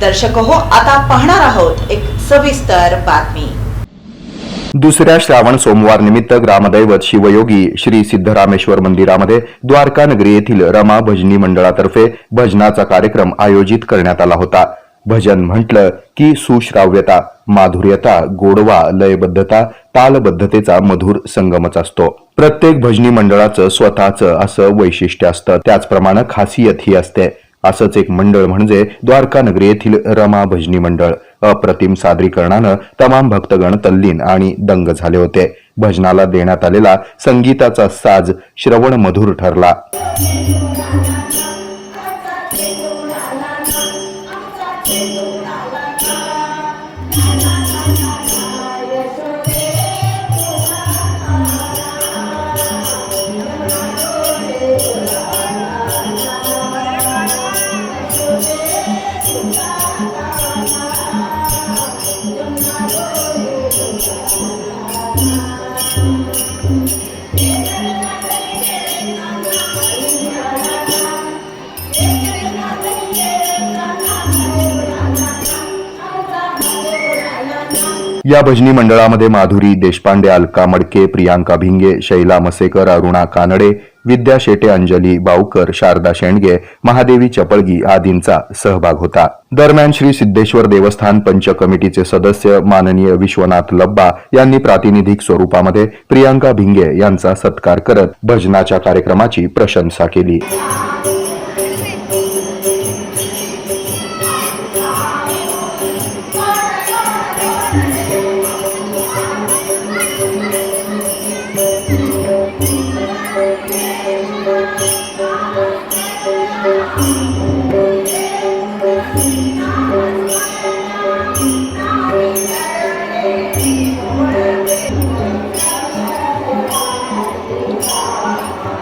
दर्शक हो आता पाहणार आहोत एक सविस्तर बातमी. दुसऱ्या श्रावण सोमवार निमित्त ग्रामदैवत शिवयोगी श्री सिद्धरामेश्वर मंदिरामध्ये द्वारका नगरी येथील रमा भजनी मंडळातर्फे भजनाचा कार्यक्रम आयोजित करण्यात आला होता. भजन म्हटलं की सुश्राव्यता माधुर्यता गोडवा लयबद्धता तालबद्धतेचा मधुर संगमच असतो. प्रत्येक भजनी मंडळाचं स्वतःचं असं वैशिष्ट्य असतं. त्याचप्रमाणे खासियत ही असते. असंच एक मंडळ म्हणजे द्वारका नगरी येथील रमा भजनी मंडळ. अप्रतिम सादरीकरणानं तमाम भक्तगण तल्लीन आणि दंग झाले होते. भजनाला देण्यात आलेला संगीताचा साज श्रवण मधुर ठरला. या भजनी मंडळामध्ये माधुरी देशपांडे अलका मडके प्रियांका भिंगे शैला मसेकर अरुणा कानडे विद्या शेटे अंजली बाऊकर शारदा शेंडगे महादेवी चपळगी आदींचा सहभाग होता. दरम्यान श्री सिद्धेश्वर देवस्थान पंच कमिटीचे सदस्य माननीय विश्वनाथ लब्बा यांनी प्रातिनिधिक स्वरूपामध्ये प्रियांका भिंगे यांचा सत्कार करत भजनाच्या कार्यक्रमाची प्रशंसा केली.